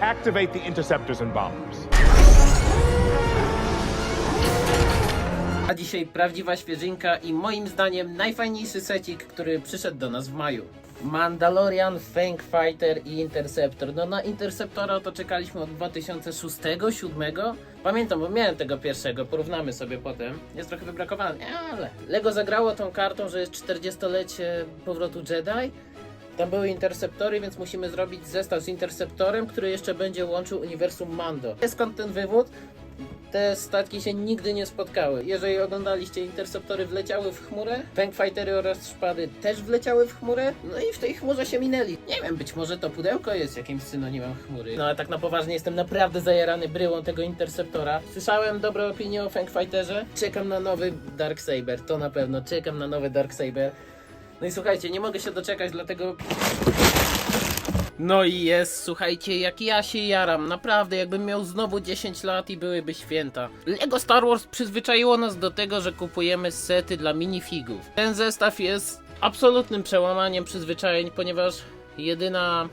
Activate the interceptors and bombers. A dzisiaj prawdziwa świeżynka i moim zdaniem najfajniejszy secik, który przyszedł do nas w maju. Mandalorian, Fang Fighter i Interceptor. No na Interceptora to czekaliśmy od 2006-2007. Pamiętam, bo miałem tego pierwszego, porównamy sobie potem. Jest trochę wybrakowany, ale Lego zagrało tą kartą, że jest 40-lecie powrotu Jedi. Tam były interceptory, więc musimy zrobić zestaw z interceptorem, który jeszcze będzie łączył uniwersum Mando. Skąd ten wywód? Te statki się nigdy nie spotkały. Jeżeli oglądaliście interceptory wleciały w chmurę, Fangfightery oraz szpady też wleciały w chmurę, no i w tej chmurze się minęli. Nie wiem, być może to pudełko jest jakimś synonimem chmury. No ale tak na poważnie jestem naprawdę zajarany bryłą tego interceptora. Słyszałem dobre opinie o Fangfighterze. Czekam na nowy Darksaber, to na pewno. Czekam na nowy Darksaber. No i słuchajcie, nie mogę się doczekać, dlatego no i jest, słuchajcie, jak ja się jaram, naprawdę, jakbym miał znowu 10 lat i byłyby święta. Lego Star Wars przyzwyczaiło nas do tego, że kupujemy sety dla minifigów. Ten zestaw jest absolutnym przełamaniem przyzwyczajeń, ponieważ jedyna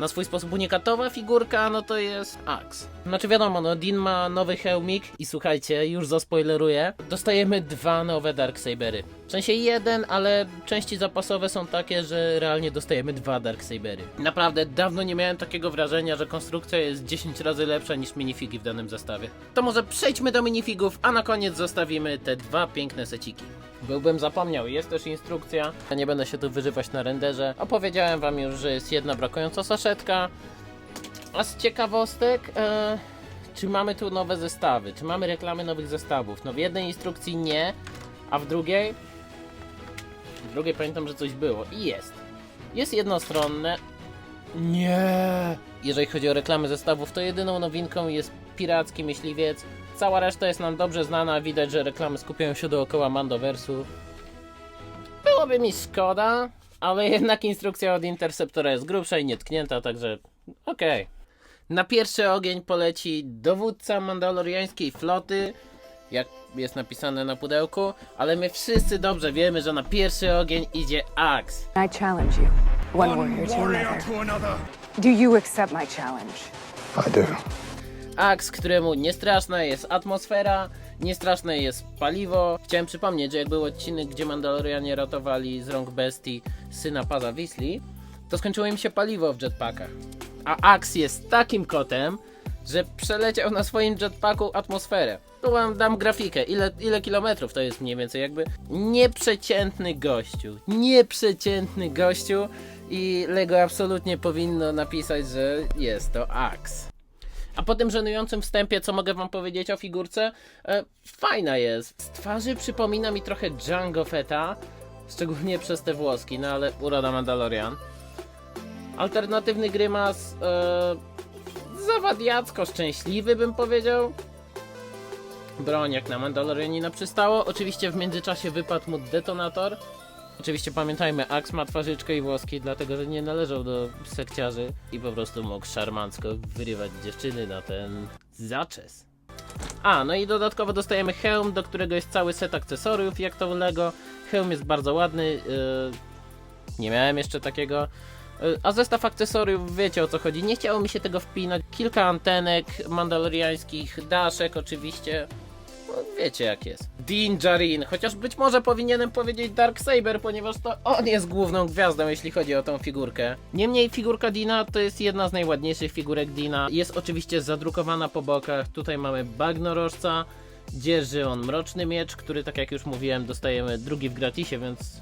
na swój sposób unikatowa figurka, no to jest Axe. Znaczy wiadomo, no Dean ma nowy hełmik i słuchajcie, już zaspoileruję, dostajemy dwa nowe Darksabery. W sensie jeden, ale części zapasowe są takie, że realnie dostajemy dwa Darksabery. Naprawdę, dawno nie miałem takiego wrażenia, że konstrukcja jest 10 razy lepsza niż minifigi w danym zestawie. To może przejdźmy do minifigów, a na koniec zostawimy te dwa piękne seciki. Byłbym zapomniał, jest też instrukcja. Ja nie będę się tu wyżywać na renderze. Opowiedziałem wam już, że jest jedna brakująca saszetka. A z ciekawostek, e, czy mamy tu nowe zestawy? Czy mamy reklamy nowych zestawów? No w jednej instrukcji nie, a w drugiej? W drugiej pamiętam, że coś było. I jest. Jest jednostronne. Nie. Jeżeli chodzi o reklamy zestawów, to jedyną nowinką jest piracki myśliwiec. Cała reszta jest nam dobrze znana. Widać, że reklamy skupiają się dookoła Mandoversu. Byłoby mi szkoda, ale jednak instrukcja od Interceptora jest grubsza i nietknięta, także okej. Na pierwszy ogień poleci dowódca mandaloriańskiej floty, jak jest napisane na pudełku, ale my wszyscy dobrze wiemy, że na pierwszy ogień idzie Axe. I challenge you, one, warrior, to another. Do you accept my challenge? I do. Axe, któremu niestraszna jest atmosfera, niestraszne jest paliwo. Chciałem przypomnieć, że jak był odcinek, gdzie Mandalorianie ratowali z rąk bestii syna Paza Weasley, to skończyło im się paliwo w jetpackach. A Axe jest takim kotem, że przeleciał na swoim jetpacku atmosferę. Tu wam dam grafikę, ile, ile kilometrów to jest mniej więcej, jakby nieprzeciętny gościu, nieprzeciętny gościu i Lego absolutnie powinno napisać, że jest to Axe. A po tym żenującym wstępie, co mogę wam powiedzieć o figurce? E, fajna jest. Z twarzy przypomina mi trochę Django Fetta, szczególnie przez te włoski, no ale uroda Mandalorian. Alternatywny grymas, e, zawadiacko szczęśliwy bym powiedział. Broń jak na Mandalorianina przystało. Oczywiście w międzyczasie wypadł mu detonator. Oczywiście pamiętajmy, Axe ma twarzyczkę i włoski, dlatego że nie należał do sekciarzy i po prostu mógł szarmancko wyrywać dziewczyny na ten zaczes. A, no i dodatkowo dostajemy hełm, do którego jest cały set akcesoriów, jak to Lego. Hełm jest bardzo ładny, yy, nie miałem jeszcze takiego. Yy, A zestaw akcesoriów, wiecie o co chodzi, nie chciało mi się tego wpinać. Kilka antenek mandaloriańskich, daszek oczywiście. Wiecie jak jest. Din Djarin, chociaż być może powinienem powiedzieć Darksaber, ponieważ to on jest główną gwiazdą, jeśli chodzi o tą figurkę. Niemniej figurka Dina to jest jedna z najładniejszych figurek Dina. Jest oczywiście zadrukowana po bokach. Tutaj mamy bagnorożca. Dzierży on mroczny miecz, który tak jak już mówiłem dostajemy drugi w gratisie, więc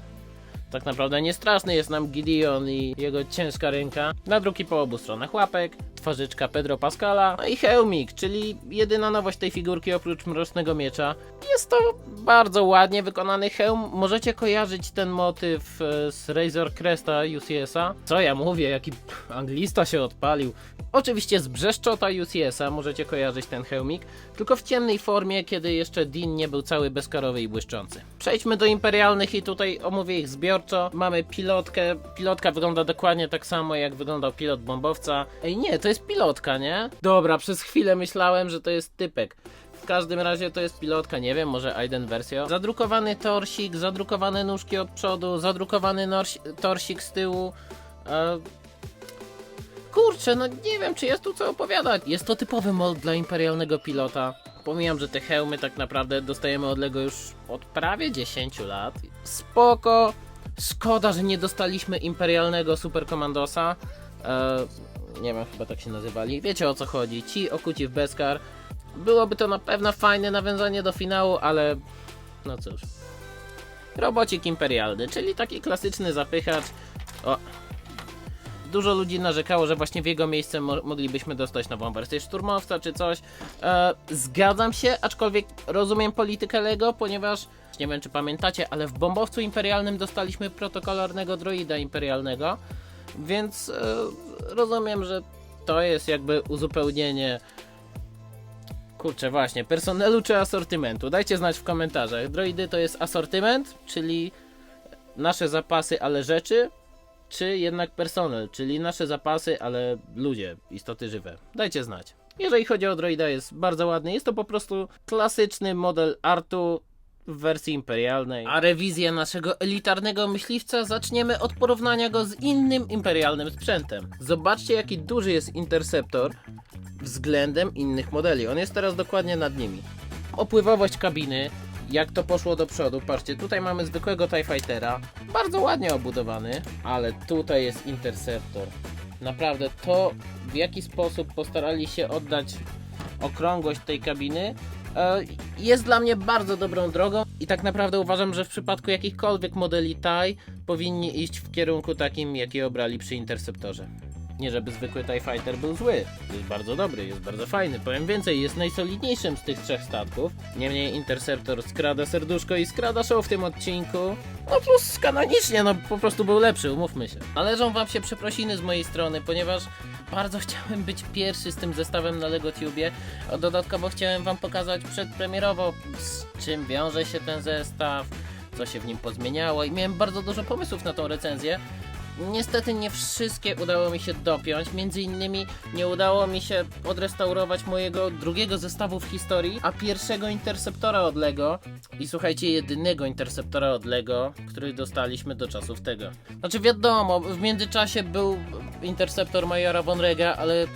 tak naprawdę nie straszny jest nam Gideon i jego ciężka ręka. Nadruki po obu stronach łapek, twarzyczka Pedro Pascala, no i hełmik, czyli jedyna nowość tej figurki oprócz mrocznego miecza. Jest to bardzo ładnie wykonany hełm. Możecie kojarzyć ten motyw e, z Razor Cresta UCS-a. Co ja mówię, jaki anglista się odpalił. Oczywiście z Brzeszczota UCS-a możecie kojarzyć ten hełmik, tylko w ciemnej formie, kiedy jeszcze Dean nie był cały bezkarowy i błyszczący. Przejdźmy do imperialnych i tutaj omówię ich zbiorczo. Mamy pilotkę. Pilotka wygląda dokładnie tak samo, jak wyglądał pilot bombowca. Ej, nie, to jest pilotka, nie? Dobra, przez chwilę myślałem, że to jest typek. W każdym razie to jest pilotka, nie wiem, może Aiden wersja. Zadrukowany torsik, zadrukowane nóżki od przodu, zadrukowany torsik z tyłu. E, kurczę, no nie wiem, czy jest tu co opowiadać. Jest to typowy mod dla imperialnego pilota. Pomijam, że te hełmy tak naprawdę dostajemy od Lego już od prawie 10 lat. Spoko. Szkoda, że nie dostaliśmy imperialnego superkomandosa. E, nie wiem, chyba tak się nazywali. Wiecie o co chodzi. Ci okuci w Beskar. Byłoby to na pewno fajne nawiązanie do finału, ale no cóż. Robocik imperialny, czyli taki klasyczny zapychacz. O. Dużo ludzi narzekało, że właśnie w jego miejsce mo moglibyśmy dostać nową wersję szturmowca czy coś. E, zgadzam się, aczkolwiek rozumiem politykę Lego, ponieważ nie wiem czy pamiętacie, ale w bombowcu imperialnym dostaliśmy protokolarnego droida imperialnego, więc e, rozumiem, że to jest jakby uzupełnienie Kurczę, właśnie, personelu czy asortymentu? Dajcie znać w komentarzach. Droidy to jest asortyment, czyli nasze zapasy, ale rzeczy, czy jednak personel, czyli nasze zapasy, ale ludzie, istoty żywe. Dajcie znać. Jeżeli chodzi o droida, jest bardzo ładny. Jest to po prostu klasyczny model artu w wersji imperialnej. A rewizję naszego elitarnego myśliwca zaczniemy od porównania go z innym imperialnym sprzętem. Zobaczcie, jaki duży jest Interceptor względem innych modeli. On jest teraz dokładnie nad nimi. Opływowość kabiny, jak to poszło do przodu. Patrzcie, tutaj mamy zwykłego TIE Fightera, bardzo ładnie obudowany, ale tutaj jest Interceptor. Naprawdę to, w jaki sposób postarali się oddać okrągłość tej kabiny, jest dla mnie bardzo dobrą drogą i tak naprawdę uważam, że w przypadku jakichkolwiek modeli TIE powinni iść w kierunku takim, jaki obrali przy Interceptorze. Nie żeby zwykły TIE Fighter był zły. Jest bardzo dobry, jest bardzo fajny. Powiem więcej, jest najsolidniejszym z tych trzech statków. Niemniej Interceptor skrada serduszko i skrada show w tym odcinku. No plus kanonicznie, no po prostu był lepszy, umówmy się. Należą wam się przeprosiny z mojej strony, ponieważ bardzo chciałem być pierwszy z tym zestawem na LegoTubie. Dodatkowo chciałem wam pokazać przedpremierowo, z czym wiąże się ten zestaw, co się w nim pozmieniało i miałem bardzo dużo pomysłów na tą recenzję. Niestety nie wszystkie udało mi się dopiąć. Między innymi nie udało mi się odrestaurować mojego drugiego zestawu w historii, a pierwszego Interceptora od Lego. I słuchajcie, jedynego Interceptora od Lego, który dostaliśmy do czasów tego. Znaczy wiadomo, w międzyczasie był Interceptor Majora Von Rega, ale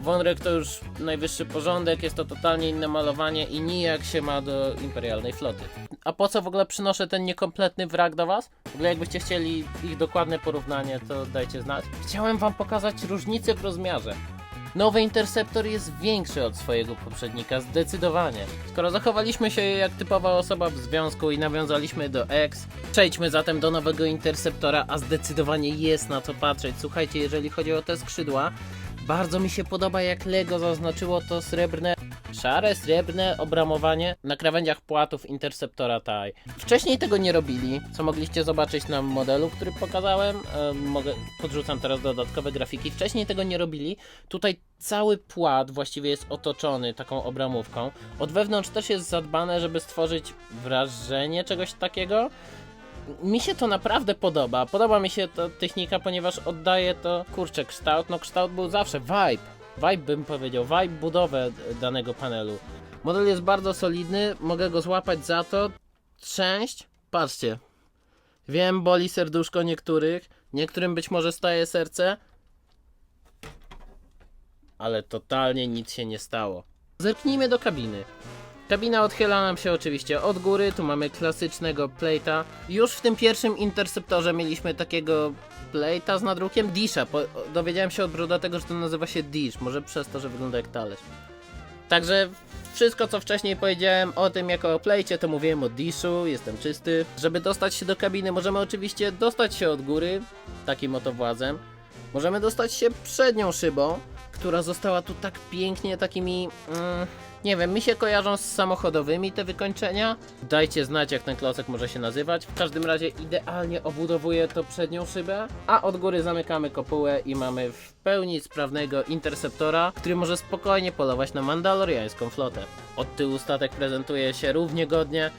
Wonrek to już najwyższy porządek, jest to totalnie inne malowanie i nijak się ma do imperialnej floty. A po co w ogóle przynoszę ten niekompletny wrak do was? W ogóle jakbyście chcieli ich dokładne porównanie, to dajcie znać. Chciałem wam pokazać różnicę w rozmiarze. Nowy Interceptor jest większy od swojego poprzednika, zdecydowanie. Skoro zachowaliśmy się jak typowa osoba w związku i nawiązaliśmy do X, przejdźmy zatem do nowego Interceptora, a zdecydowanie jest na co patrzeć. Słuchajcie, jeżeli chodzi o te skrzydła, bardzo mi się podoba jak Lego zaznaczyło to srebrne, szare, srebrne obramowanie na krawędziach płatów Interceptora TIE. Wcześniej tego nie robili, co mogliście zobaczyć na modelu, który pokazałem. Mogę, podrzucam teraz dodatkowe grafiki. Wcześniej tego nie robili. Tutaj cały płat właściwie jest otoczony taką obramówką. Od wewnątrz też jest zadbane, żeby stworzyć wrażenie czegoś takiego mi się to naprawdę podoba. Podoba mi się ta technika, ponieważ oddaje to, kurczę, kształt. No kształt był zawsze, vibe. Vibe bym powiedział, vibe budowę danego panelu. Model jest bardzo solidny, mogę go złapać za to. Część, patrzcie. Wiem, boli serduszko niektórych, niektórym być może staje serce, ale totalnie nic się nie stało. Zerknijmy do kabiny. Kabina odchyla nam się oczywiście od góry, tu mamy klasycznego plate'a. Już w tym pierwszym Interceptorze mieliśmy takiego plate'a z nadrukiem Disha. Po, dowiedziałem się od Brodatego, że to nazywa się Dish, może przez to, że wygląda jak talerz. Także wszystko co wcześniej powiedziałem o tym jako o plejcie, to mówiłem o dishu, jestem czysty. Żeby dostać się do kabiny możemy oczywiście dostać się od góry, takim oto włazem. Możemy dostać się przednią szybą, która została tu tak pięknie takimi... Mm, nie wiem, mi się kojarzą z samochodowymi te wykończenia. Dajcie znać jak ten klocek może się nazywać. W każdym razie idealnie obudowuje to przednią szybę, a od góry zamykamy kopułę i mamy w pełni sprawnego interceptora, który może spokojnie polować na mandaloriańską flotę. Od tyłu statek prezentuje się równie godnie.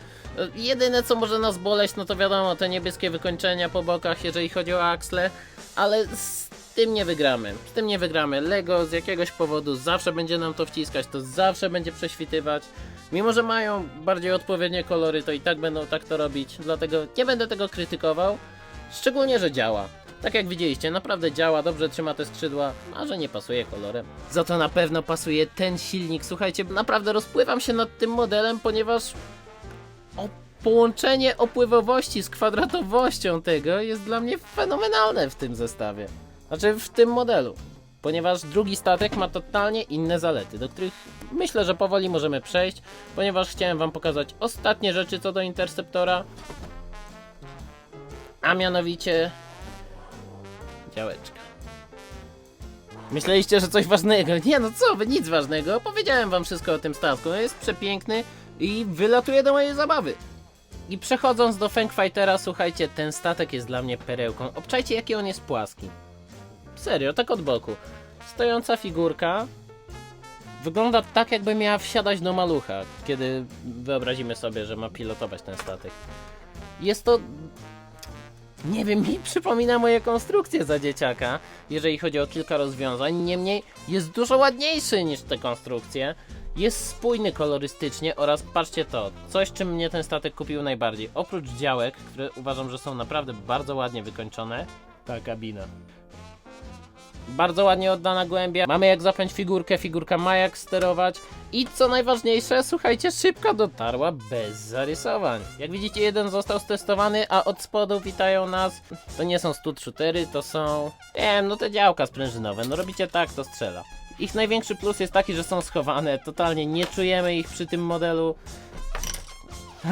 Jedyne co może nas boleć, no to wiadomo, te niebieskie wykończenia po bokach, jeżeli chodzi o aksle, ale z tym nie wygramy. Z tym nie wygramy. Lego z jakiegoś powodu zawsze będzie nam to wciskać, to zawsze będzie prześwitywać. Mimo, że mają bardziej odpowiednie kolory, to i tak będą tak to robić, dlatego nie będę tego krytykował. Szczególnie, że działa. Tak jak widzieliście, naprawdę działa, dobrze trzyma te skrzydła, a że nie pasuje kolorem. Za to na pewno pasuje ten silnik. Słuchajcie, naprawdę rozpływam się nad tym modelem, ponieważ o, połączenie opływowości z kwadratowością tego jest dla mnie fenomenalne w tym zestawie. Znaczy w tym modelu. Ponieważ drugi statek ma totalnie inne zalety, do których myślę, że powoli możemy przejść, ponieważ chciałem wam pokazać ostatnie rzeczy co do Interceptora. A mianowicie działeczka. Myśleliście, że coś ważnego. Nie no co wy, nic ważnego. Opowiedziałem wam wszystko o tym statku. Jest przepiękny i wylatuje do mojej zabawy. I przechodząc do Fang Fightera, słuchajcie, ten statek jest dla mnie perełką. Obczajcie jaki on jest płaski. Serio, tak od boku. Stojąca figurka wygląda tak, jakby miała wsiadać do malucha, kiedy wyobrazimy sobie, że ma pilotować ten statek. Jest to. Nie wiem, mi przypomina moje konstrukcje za dzieciaka, jeżeli chodzi o kilka rozwiązań. Niemniej jest dużo ładniejszy niż te konstrukcje. Jest spójny kolorystycznie oraz patrzcie to, coś czym mnie ten statek kupił najbardziej. Oprócz działek, które uważam, że są naprawdę bardzo ładnie wykończone, ta kabina. Bardzo ładnie oddana głębia. Mamy jak zapiąć figurkę, figurka ma jak sterować. I co najważniejsze, słuchajcie, szybko dotarła bez zarysowań. Jak widzicie, jeden został stestowany, a od spodu witają nas. To nie są stud shootery, to są. Nie wiem, no te działka sprężynowe. No robicie tak, to strzela. Ich największy plus jest taki, że są schowane. Totalnie nie czujemy ich przy tym modelu.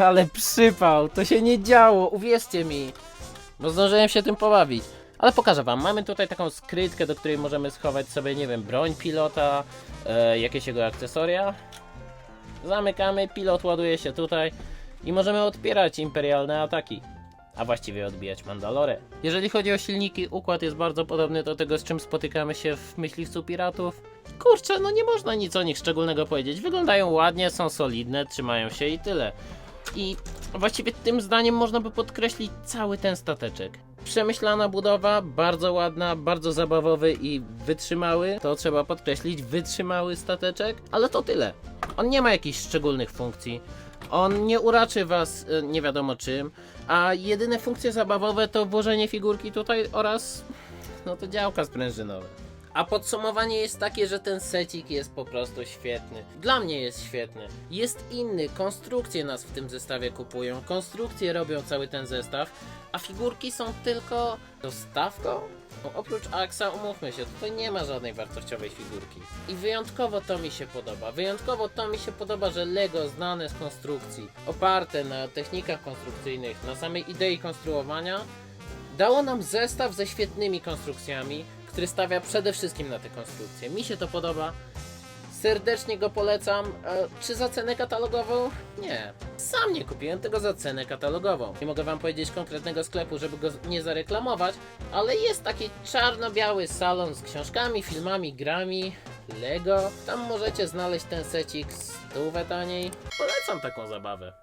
Ale przypał, to się nie działo, uwierzcie mi. Bo zdążyłem się tym pobawić. Ale pokażę wam, mamy tutaj taką skrytkę, do której możemy schować sobie, nie wiem, broń pilota, e, jakieś jego akcesoria. Zamykamy, pilot ładuje się tutaj i możemy odpierać imperialne ataki. A właściwie odbijać Mandalorę. Jeżeli chodzi o silniki, układ jest bardzo podobny do tego, z czym spotykamy się w Myśliwcu Piratów. Kurczę, no nie można nic o nich szczególnego powiedzieć. Wyglądają ładnie, są solidne, trzymają się i tyle. I właściwie tym zdaniem można by podkreślić cały ten stateczek. Przemyślana budowa, bardzo ładna, bardzo zabawowy i wytrzymały. To trzeba podkreślić, wytrzymały stateczek, ale to tyle. On nie ma jakichś szczególnych funkcji. On nie uraczy was e, nie wiadomo czym, a jedyne funkcje zabawowe to włożenie figurki tutaj oraz no to działka sprężynowe. A podsumowanie jest takie, że ten secik jest po prostu świetny. Dla mnie jest świetny. Jest inny, konstrukcje nas w tym zestawie kupują, konstrukcje robią cały ten zestaw, a figurki są tylko dostawką? No, oprócz Axa, umówmy się, tutaj nie ma żadnej wartościowej figurki. I wyjątkowo to mi się podoba. Wyjątkowo to mi się podoba, że Lego znane z konstrukcji, oparte na technikach konstrukcyjnych, na samej idei konstruowania, dało nam zestaw ze świetnymi konstrukcjami, który stawia przede wszystkim na te konstrukcje. Mi się to podoba. Serdecznie go polecam. E, czy za cenę katalogową? Nie. Sam nie kupiłem tego za cenę katalogową. Nie mogę wam powiedzieć konkretnego sklepu, żeby go nie zareklamować, ale jest taki czarno-biały salon z książkami, filmami, grami. Lego. Tam możecie znaleźć ten secik stówę taniej. Polecam taką zabawę.